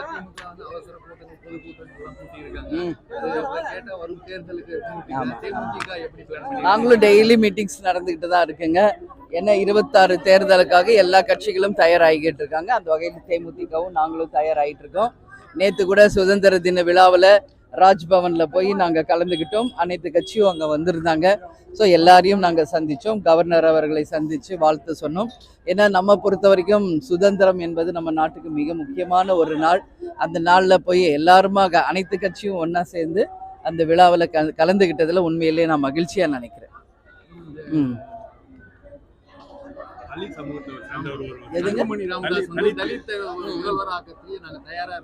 அதிமுக வந்து அவசர கூட்டங்கள் கேட்டா வரும் தேர்தலுக்கு? நாங்களும் டெய்லி மீட்டிங்ஸ் நடந்துக்கிட்டு தான் இருக்குங்க. ஏன்னா இருபத்தாறு தேர்தலுக்காக எல்லா கட்சிகளும் தயாராகிக்கிட்டு இருக்காங்க. அந்த வகையில் தேமுதிகவும் நாங்களும் தயாராகிட்டு இருக்கோம். நேற்று கூட சுதந்திர தின விழாவில் ராஜ்பவனில் போய் நாங்கள் கலந்துக்கிட்டோம் அனைத்து கட்சியும் அங்கே வந்திருந்தாங்க. ஸோ எல்லாரையும் நாங்கள் சந்தித்தோம் கவர்னர் அவர்களை சந்தித்து வாழ்த்து சொன்னோம். ஏன்னா நம்ம பொறுத்த வரைக்கும் சுதந்திரம் என்பது நம்ம நாட்டுக்கு மிக முக்கியமான ஒரு நாள். அந்த நாளில் போய் எல்லாருமாக அனைத்து கட்சியும் ஒன்றா சேர்ந்து அந்த விழாவில் கல கலந்துக்கிட்டதில் உண்மையிலேயே நான் மகிழ்ச்சியாக நினைக்கிறேன். ம். தலித் சமூகத்தை தலித் நாங்க தயாரா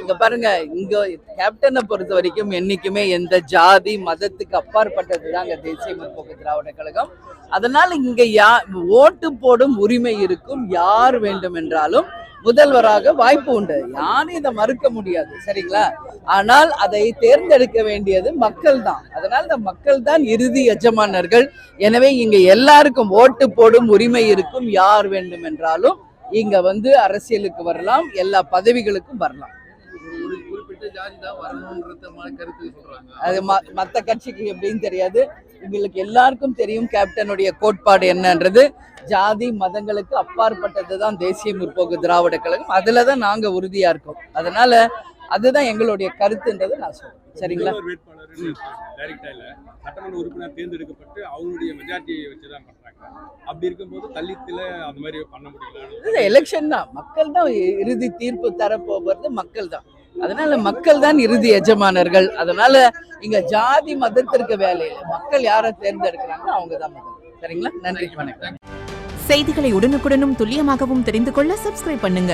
இங்க பாருங்க இங்க கேப்டனை பொறுத்த வரைக்கும் என்னைக்குமே எந்த ஜாதி மதத்துக்கு அப்பாற்பட்டது தாங்க தேசிய முற்போக்கு திராவிட கழகம். அதனால இங்க யா ஓட்டு போடும் உரிமை இருக்கும் யார் வேண்டும் என்றாலும் முதல்வராக வாய்ப்பு உண்டு. யாரும் இதை மறுக்க முடியாது சரிங்களா? ஆனால் அதை தேர்ந்தெடுக்க வேண்டியது மக்கள் தான் அதனால இந்த மக்கள் தான் இறுதி எஜமானர்கள். எனவே இங்க எல்லாருக்கும் ஓட்டு போடும் உரிமை இருக்கும் யார் வேண்டும் என்றாலும் இங்க வந்து அரசியலுக்கு வரலாம் எல்லா பதவிகளுக்கும் வரலாம். அது மற்ற கட்சிக்கு எப்படின்னு தெரியாது. எங்களுக்கு எல்லாருக்கும் தெரியும் கேப்டனுடைய கோட்பாடு என்னன்றது. ஜாதி மதங்களுக்கு அப்பாற்பட்டது தான் தேசிய முற்போக்கு திராவிட கழகம். அதுல தான் நாங்க உறுதியா இருக்கோம். அதனால அதுதான் எங்களுடைய கருத்துன்றதை நான் சொல்றேன். சரிங்களா? டைரக்டா இல்ல. சட்டமன்ற உறுப்பினர் தேர்ந்தெடுக்கப்பட்டு அவங்களுடைய மெஜாரிட்டியை வச்சுதான் பண்றாங்க. அப்படி இருக்கும்போது தலித்துல அந்த மாதிரி பண்ண முடியல எலெக்ஷன் தான். மக்கள் தான் இறுதி தீர்ப்பு தரப்போகிறது மக்கள் தான். அதனால மக்கள் தான் இறுதி எஜமானர்கள். அதனால இங்க ஜாதி மதத்திற்கு வேலை இல்லை மக்கள் யாரை தேர்ந்தெடுக்கிறாங்களோ அவங்க தான் சரிங்களா? நன்றி வணக்கம். செய்திகளை உடனுக்குடனும் துல்லியமாகவும் தெரிந்து கொள்ள சப்ஸ்கிரைப் பண்ணுங்க.